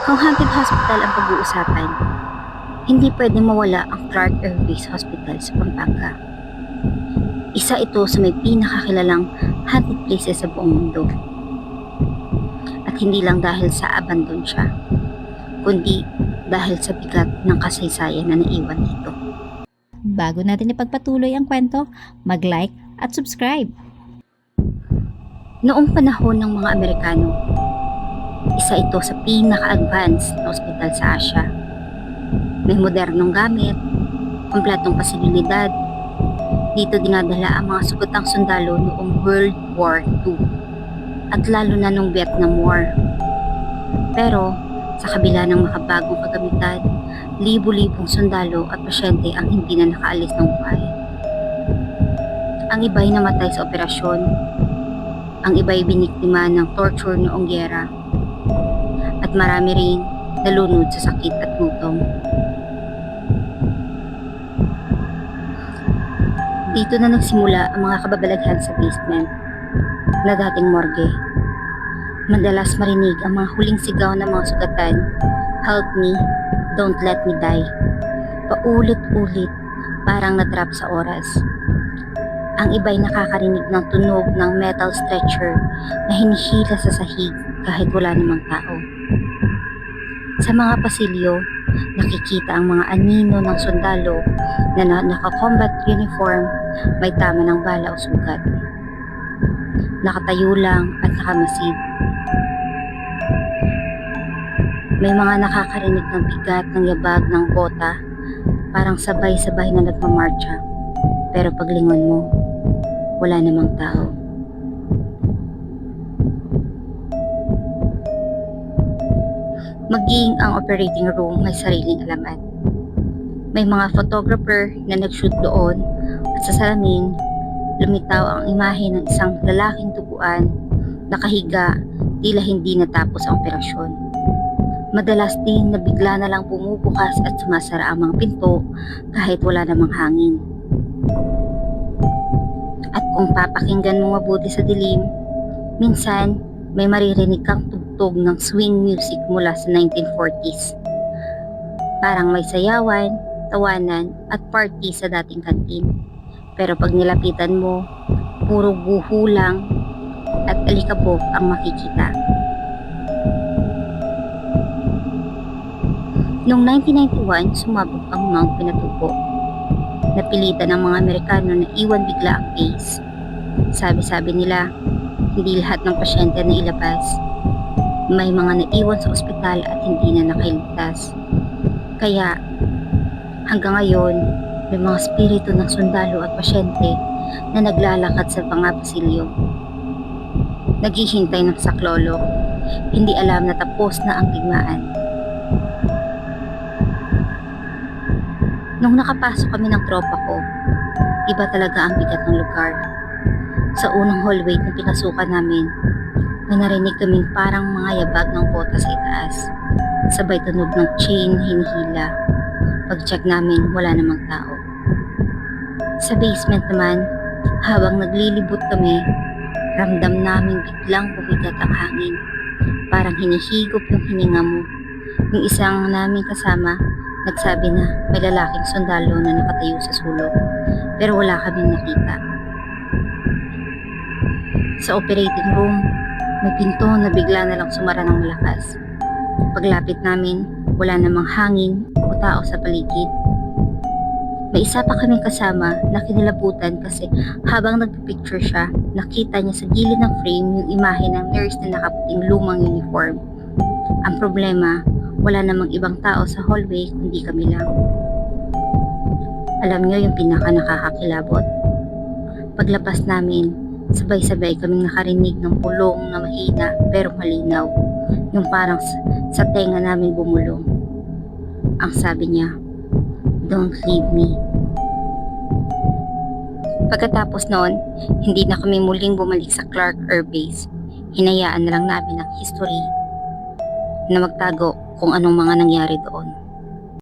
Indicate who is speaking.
Speaker 1: Kung Hampton Hospital ang pag-uusapan, hindi pwedeng mawala ang Clark Air Base Hospital sa Pampanga. Isa ito sa may pinakakilalang haunted places sa buong mundo. At hindi lang dahil sa abandon siya, kundi dahil sa bigat ng kasaysayan na naiwan dito.
Speaker 2: Bago natin ipagpatuloy ang kwento, mag-like at subscribe.
Speaker 1: Noong panahon ng mga Amerikano, isa ito sa pinaka-advanced na ospital sa Asia. May modernong gamit, kompletong pasibilidad. Dito dinadala ang mga sugatang sundalo noong World War II at lalo na nung Vietnam War. Pero sa kabila ng makabagong kagamitan, libo-libong sundalo at pasyente ang hindi na nakaalis ng buhay. Ang iba'y namatay sa operasyon, ang iba'y biniktima ng torture noong gyera, at marami ring nalunod sa sakit at gutom. Dito na nagsimula ang mga kababalaghan sa basement na dating morgue. Madalas marinig ang mga huling sigaw ng mga sugatan, Help me, don't let me die. Paulit-ulit, parang natrap sa oras. Ang iba'y nakakarinig ng tunog ng metal stretcher na hinihila sa sahig kahit wala namang tao. Sa mga pasilyo, nakikita ang mga anino ng sundalo na na- naka-combat uniform may tama ng bala o sugat. Nakatayo lang at nakamasid. May mga nakakarinig ng bigat ng yabag ng bota, parang sabay-sabay na nagmamarcha. Pero paglingon mo, wala namang tao. Maging ang operating room may sariling alamat. May mga photographer na nag-shoot doon at sa salamin, lumitaw ang imahe ng isang lalaking tubuan, nakahiga, tila hindi natapos ang operasyon. Madalas din na bigla na lang bumubukas at sumasara ang mga pinto kahit wala namang hangin. At kung papakinggan mo mabuti sa dilim, minsan may maririnig kang tugtog ng swing music mula sa 1940s. Parang may sayawan, tawanan at party sa dating kantin. Pero pag nilapitan mo, puro buho lang at alikabok ang makikita. Noong 1991, sumabog ang Mount Pinatubo. Napilitan ng mga Amerikano na iwan bigla ang base. Sabi-sabi nila, hindi lahat ng pasyente na ilabas. May mga naiwan sa ospital at hindi na nakailigtas. Kaya, hanggang ngayon, may mga spirito ng sundalo at pasyente na naglalakad sa mga pasilyo. Naghihintay ng saklolo, hindi alam na tapos na ang digmaan. Nung nakapasok kami ng tropa ko, iba talaga ang bigat ng lugar. Sa unang hallway na pinasukan namin, may narinig kaming parang mga yabag ng bota sa itaas. Sabay tunog ng chain hinihila. Pag-check namin, wala namang tao. Sa basement naman, habang naglilibot kami, ramdam namin biglang bumigat ang hangin. Parang hinihigop yung hininga mo. Yung isang naming kasama, nagsabi na may lalaking sundalo na nakatayo sa sulok. Pero wala kaming nakita. Sa operating room, may pinto na bigla na lang sumara ng malakas. Paglapit namin, wala namang hangin o tao sa paligid. May isa pa kaming kasama na kinilabutan kasi habang nagpipicture siya, nakita niya sa gilid ng frame yung imahe ng nurse na nakaputing lumang uniform. Ang problema, wala namang ibang tao sa hallway kundi kami lang. Alam niyo yung pinaka nakakakilabot? Paglabas namin, sabay-sabay kaming nakarinig ng pulong na mahina pero malinaw. Yung parang sa, tenga namin bumulong. Ang sabi niya, Don't leave me. Pagkatapos noon, hindi na kami muling bumalik sa Clark Air Base. Hinayaan na lang namin ang history na magtago kung anong mga nangyari doon.